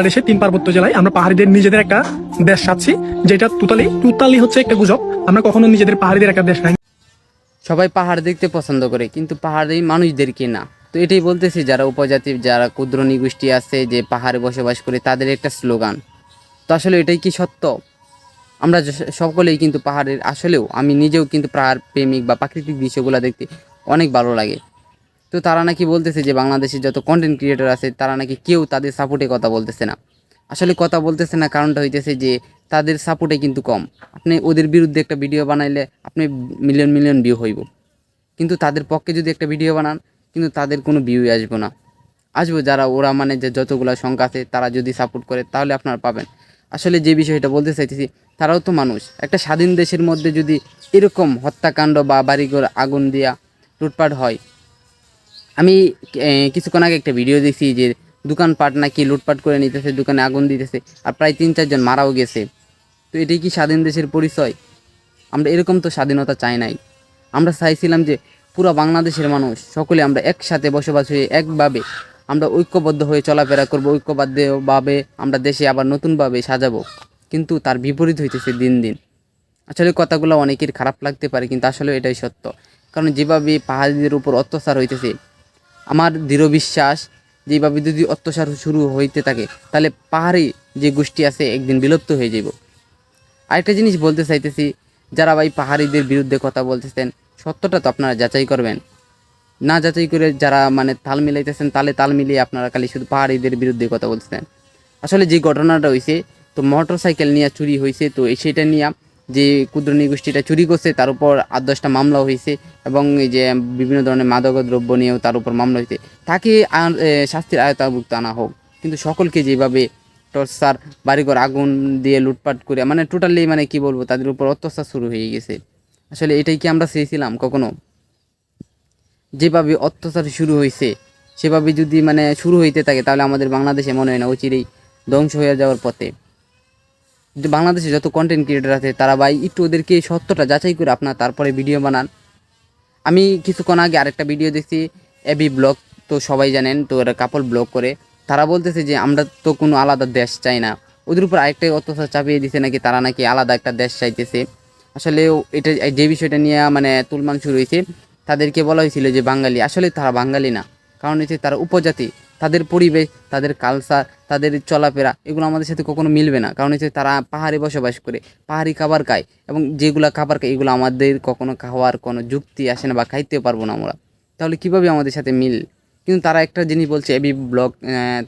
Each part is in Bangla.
বাংলাদেশের তিন পার্বত্য জেলায় আমরা পাহাড়িদের নিজেদের একটা দেশ চাচ্ছি যেটা টোটালি টোটালি হচ্ছে একটা গুজব। আমরা কখনো নিজেদের পাহাড়িদের একটা দেশ নাই। সবাই পাহাড় দেখতে পছন্দ করে, কিন্তু পাহাড়ি মানুষদেরকে না? তো এটাই বলতেছি, যারা উপজাতির যারা ক্ষুদ্র নিগোষ্ঠী আছে, যে পাহাড়ে বসবাস করে, তাদের একটা স্লোগান। তো আসলে এটাই কি সত্য? আমরা সকলেই কিন্তু পাহাড়ের আসলেও, আমি নিজেও কিন্তু পাহাড় প্রেমিক বা প্রাকৃতিক দৃশ্যগুলো দেখতে অনেক ভালো লাগে। তো তারা নাকি বলতেছে যে বাংলাদেশের যত কন্টেন্ট ক্রিয়েটর আছে, তারা নাকি কেউ তাদের সাপোর্টে কথা বলতেছে না। আসলে কথা বলতেছে না, কারণটা হইতেছে যে তাদের সাপোর্টে কিন্তু কম। আপনি ওদের বিরুদ্ধে একটা ভিডিও বানাইলে আপনি মিলিয়ন মিলিয়ন ভিউ হইব। কিন্তু তাদের পক্ষে যদি একটা ভিডিও বানান, কিন্তু তাদের কোনো ভিউই আসব না। আসব যারা, ওরা মানে যে যতগুলো সংখ্যা আছে, তারা যদি সাপোর্ট করে, তাহলে আপনারা পাবেন। আসলে যে বিষয়টা বলতে চাইতেছি, তারাও তো মানুষ। একটা স্বাধীন দেশের মধ্যে যদি এরকম হত্যাকাণ্ড বা বাড়িঘর আগুন দিয়া লুটপাট হয় আমি কিছুক্ষণ আগে একটা ভিডিও দেখছি যে দোকানপাট নাকি লুটপাট করে নিতেছে, দোকানে আগুন দিতেছে, আর প্রায় তিন চারজন মারাও গেছে। তো এটাই কি স্বাধীন দেশের পরিচয়? আমরা এরকম তো স্বাধীনতা চাই নাই। আমরা চাইছিলাম যে পুরো বাংলাদেশের মানুষ, সকলে আমরা একসাথে বসবাস হয়ে একভাবে আমরা ঐক্যবদ্ধ হয়ে চলাফেরা করব, ঐক্যবদ্ধভাবে আমরা দেশে আবার নতুনভাবে সাজাবো। কিন্তু তার বিপরীত হইতেছে দিন দিন। আসলে কথাগুলো অনেকের খারাপ লাগতে পারে, কিন্তু আসলে এটাই সত্য। কারণ যেভাবে পাহাড়িদের উপর অত্যাচার হইতেছে আমার দৃঢ় বিশ্বাস যেভাবে যদি অত্যাচার শুরু হইতে থাকে, তাহলে পাহাড়ি যে গোষ্ঠী আছে একদিন বিলুপ্ত হয়ে যাব আরেকটা জিনিস বলতে চাইতেছি, যারা ভাই পাহাড়িদের বিরুদ্ধে কথা বলতেছেন, সত্যটা তো আপনারা যাচাই করবেন। না যাচাই করে যারা মানে তাল মিলাইতেছেন, তালে তাল মিলিয়ে আপনারা খালি শুধু পাহাড়িদের বিরুদ্ধে কথা বলতেছেন। আসলে যে ঘটনাটা হয়েছে তো মোটর সাইকেল নিয়ে চুরি হয়েছে তো সেটা নিয়ে যে ক্ষুদ্র নিগোষ্ঠীটা চুরি করছে, তার উপর আট দশটা মামলা হয়েছে এবং যে বিভিন্ন ধরনের মাদক দ্রব্য নিয়েও তার উপর মামলা হয়েছে। তাকে শাস্তির আয়তাভুক্ত আনা হোক। কিন্তু সকলকে যেভাবে টর্চার, বাড়িঘর আগুন দিয়ে লুটপাট করে মানে টোটালি মানে কি বলব, তাদের উপর অত্যাচার শুরু হয়ে গেছে। আসলে এটাই কি আমরা চেয়েছিলাম কখনো? যেভাবে অত্যাচার শুরু হয়েছে, সেভাবে যদি মানে শুরু হইতে থাকে, তাহলে আমাদের বাংলাদেশে মনে হয় না অচিরেই ধ্বংস হয়ে যাওয়ার পথে। বাংলাদেশে যত কন্টেন্ট ক্রিয়েটার আছে, তারা ভাই একটু ওদেরকে সত্যটা যাচাই করে আপনার তারপরে ভিডিও বানান। আমি কিছুক্ষণ আগে আরেকটা ভিডিও দেখছি এবি ব্লগ তো সবাই জানেন, তো এরা কাপড় ব্লগ করে। তারা বলতেছে যে, আমরা তো কোনো আলাদা দেশ চাই না। ওদের উপর আরেকটাই অত্যাচার চাপিয়ে দিছে নাকি, তারা নাকি আলাদা একটা দেশ চাইতেছে। আসলে এটা যে বিষয়টা নিয়ে মানে তুলমান শুরু হয়েছে। তাদেরকে বলা হয়েছিল যে, বাঙালি। আসলে তারা বাঙালি না। কারণ হচ্ছে তারা উপজাতি, তাদের পরিবেশ, তাদের কালচার তাদের চলাফেরা, এগুলো আমাদের সাথে কখনো মিলবে না। কারণ হচ্ছে তারা পাহাড়ে বসবাস করে, পাহাড়ি খাবার খায় এবং যেগুলো খাবার খায়, এগুলো আমাদের কখনো খাওয়ার কোনো যুক্তি আসে না বা খাইতেও পারব না আমরা। তাহলে কীভাবে আমাদের সাথে মিল? কিন্তু তারা একটা জিনিস বলছে এবি ব্লগ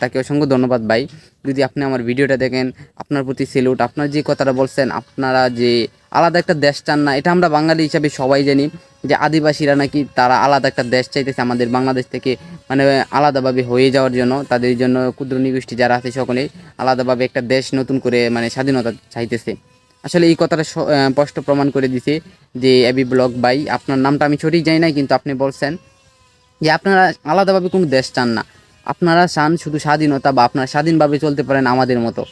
তাকে অসংখ্য ধন্যবাদ ভাই। যদি আপনি আমার ভিডিওটা দেখেন, আপনার প্রতি সেলুট আপনার যে কথাটা বলছেন, আপনারা যে আলাদা একটা দেশ চান না, এটা আমরা বাঙালি হিসাবে সবাই জানি যে আদিবাসীরা নাকি তারা আলাদা একটা দেশ চাইতেছে আমাদের বাংলাদেশ থেকে। মানে আলাদাভাবে হয়ে যাওয়ার জন্য, তাদের জন্য ক্ষুদ্র নিগোষ্ঠী যারা আছে সকলেই আলাদাভাবে একটা দেশ নতুন করে মানে স্বাধীনতা চাইতেছে। আসলে এই কথাটা স্পষ্ট প্রমাণ করে দিছে যে এবি ব্লগ বাই আপনার নামটা আমি সঠিক জানি না, কিন্তু আপনি বলছেন যে আপনারা আলাদাভাবে কোনো দেশ চান না। আপনারা চান শুধু স্বাধীনতা বা আপনারা স্বাধীনভাবে চলতে পারেন আমাদের মতো।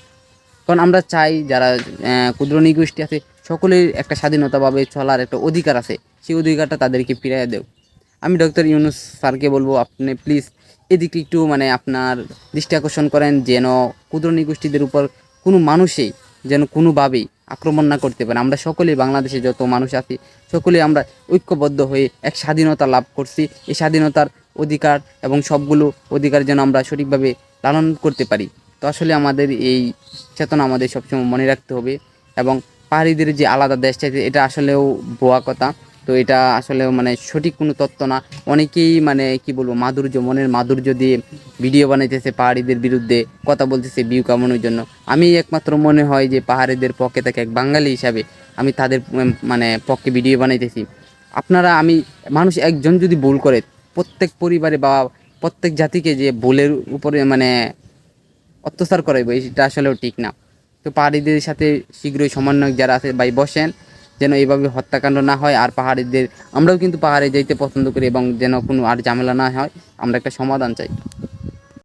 কারণ আমরা চাই যারা ক্ষুদ্র নিগোষ্ঠী আছে, সকলের একটা স্বাধীনতাভাবে চলার একটা অধিকার আছে। সেই অধিকারটা তাদেরকে ফিরিয়ে দেও। আমি ডক্টর ইউনুস স্যারকে বলব, আপনি প্লিজ এদিকে একটু মানে আপনার দৃষ্টি আকর্ষণ করেন যেন ক্ষুদ্র গোষ্ঠীদের উপর কোনো মানুষই যেন কোনোভাবেই আক্রমণ না করতে পারে। আমরা সকলেই বাংলাদেশে যত মানুষ আছি, সকলেই আমরা ঐক্যবদ্ধ হয়ে এক স্বাধীনতা লাভ করছি। এই স্বাধীনতার অধিকার এবং সবগুলো অধিকার যেন আমরা সঠিকভাবে লালন করতে পারি। তো আসলে আমাদের এই চেতনা আমাদের সবসময় মনে রাখতে হবে এবং পাহাড়িদের যে আলাদা দেশ চাইছে এটা আসলেও ভুয়া কথা। তো এটা আসলেও মানে সঠিক কোনো তত্ত্ব না। অনেকেই মানে কি বলব, মাধুর্য, মনের মাধুর্য দিয়ে ভিডিও বানাইতেছে পাহাড়িদের বিরুদ্ধে, কথা বলতেছে ভিউ কামানোর জন্য। আমি একমাত্র মনে হয় যে পাহাড়িদের পক্ষে থেকে এক বাঙালি হিসাবে আমি তাদের মানে পক্ষে ভিডিও বানাইতেছি। আপনারা আমি, মানুষ একজন যদি ভুল করে, প্রত্যেক পরিবারে বা প্রত্যেক জাতিকে যে ভুলের উপরে মানে অত্যাচার করাইবো, এটা আসলেও ঠিক না। তো পাহাড়িদের সাথে শীঘ্রই সমন্বয়ক যারা আছে ভাই বসেন যেন এইভাবে হত্যাকাণ্ড না হয় আর পাহাড়িদের, আমরাও কিন্তু পাহাড়ে যেতে পছন্দ করি এবং যেন কোনো আর ঝামেলা না হয়, আমরা একটা সমাধান চাই।